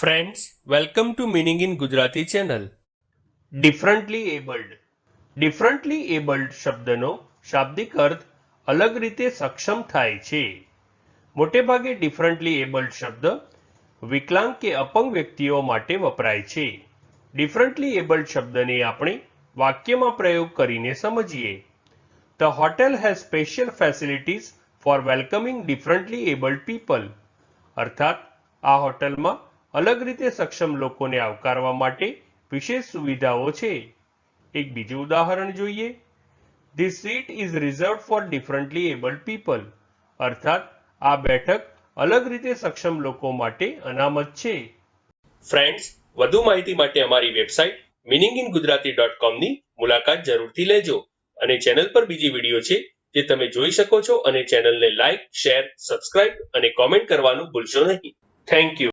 Friends welcome to meaning in Gujarati channel differently abled differently abled શબ્દનો શાબ્દિક અર્થ અલગ રીતે સક્ષમ થાય છે. મોટેભાગે ડિફરન્ટલી એબલ્ડ શબ્દ વિકલાંગ કે અપંગ વ્યક્તિઓ માટે વપરાય છે. ડિફરન્ટલી એબલ્ડ શબ્દને આપણે વાક્યમાં પ્રયોગ કરીને સમજીએ. The hotel has special facilities for welcoming differently abled people અર્થાત, આ હોટલમાં અલગ રીતે સક્ષમ લોકોને આવકારવા માટે વિશેષ સુવિધાઓ છે. એક બીજું ઉદાહરણ જોઈએ. This seat is reserve for differently abled people અર્થાત, આ બેઠક અલગ રીતે સક્ષમ લોકો માટે અનામત છે. ફ્રેન્ડ્સ વધુ માહિતી માટે અમારી website meaning in Gujarati dot કોમની મુલાકાત જરૂરથી લેજો અને ચેનલ પર બીજી વીડિયો છે જે તમે જોઈ શકો છો અને ચેનલને લાઇક શેર સબસ્ક્રાઇબ અને કોમેન્ટ કરવાનું ભૂલશો નહીં. Thank you